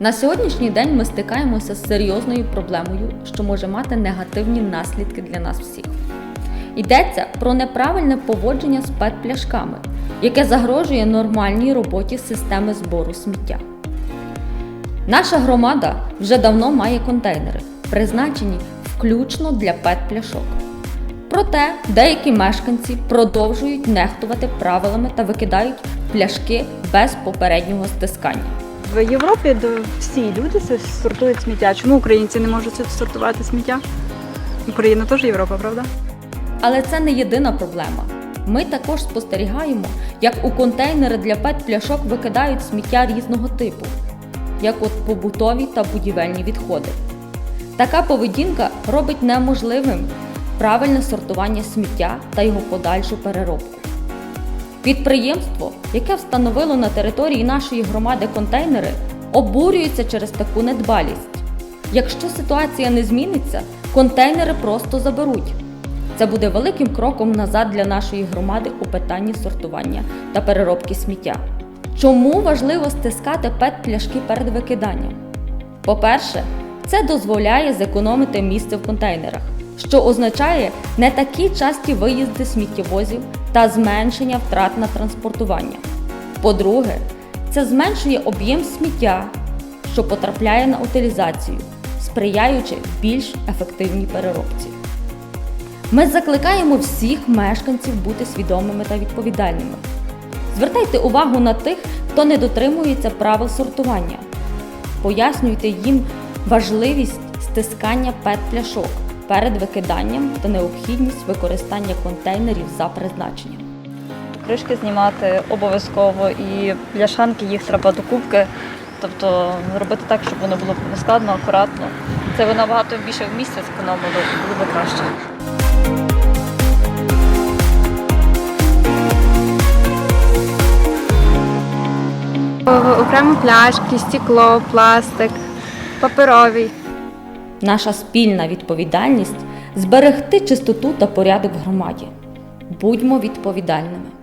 На сьогоднішній день ми стикаємося з серйозною проблемою, що може мати негативні наслідки для нас всіх. Йдеться про неправильне поводження з пет-пляшками, яке загрожує нормальній роботі системи збору сміття. Наша громада вже давно має контейнери, призначені включно для пет-пляшок. Проте деякі мешканці продовжують нехтувати правилами та викидають пляшки без попереднього стискання. В Європі всі люди сортують сміття. Чому українці не можуть сортувати сміття? Україна теж Європа, правда? Але це не єдина проблема. Ми також спостерігаємо, як у контейнери для пет-пляшок викидають сміття різного типу, як от побутові та будівельні відходи. Така поведінка робить неможливим правильне сортування сміття та його подальшу переробку. Підприємство, яке встановило на території нашої громади контейнери, обурюється через таку недбалість. Якщо ситуація не зміниться, контейнери просто заберуть. Це буде великим кроком назад для нашої громади у питанні сортування та переробки сміття. Чому важливо стискати пет-пляшки перед викиданням? По-перше, це дозволяє зекономити місце в контейнерах, що означає не такі часті виїзди сміттєвозів та зменшення втрат на транспортування. По-друге, це зменшує об'єм сміття, що потрапляє на утилізацію, сприяючи більш ефективній переробці. Ми закликаємо всіх мешканців бути свідомими та відповідальними. Звертайте увагу на тих, хто не дотримується правил сортування. Пояснюйте їм важливість стискання пет-пляшок перед викиданням та необхідність використання контейнерів за призначенням. Кришки знімати обов'язково і пляшанки їх треба докупки. Тобто робити так, щоб воно було складно, акуратно. Це ви набагато більше в місяць зекономили, було б краще. Окремо пляшки, стекло, пластик, паперовий. Наша спільна відповідальність зберегти чистоту та порядок в громаді. Будьмо відповідальними.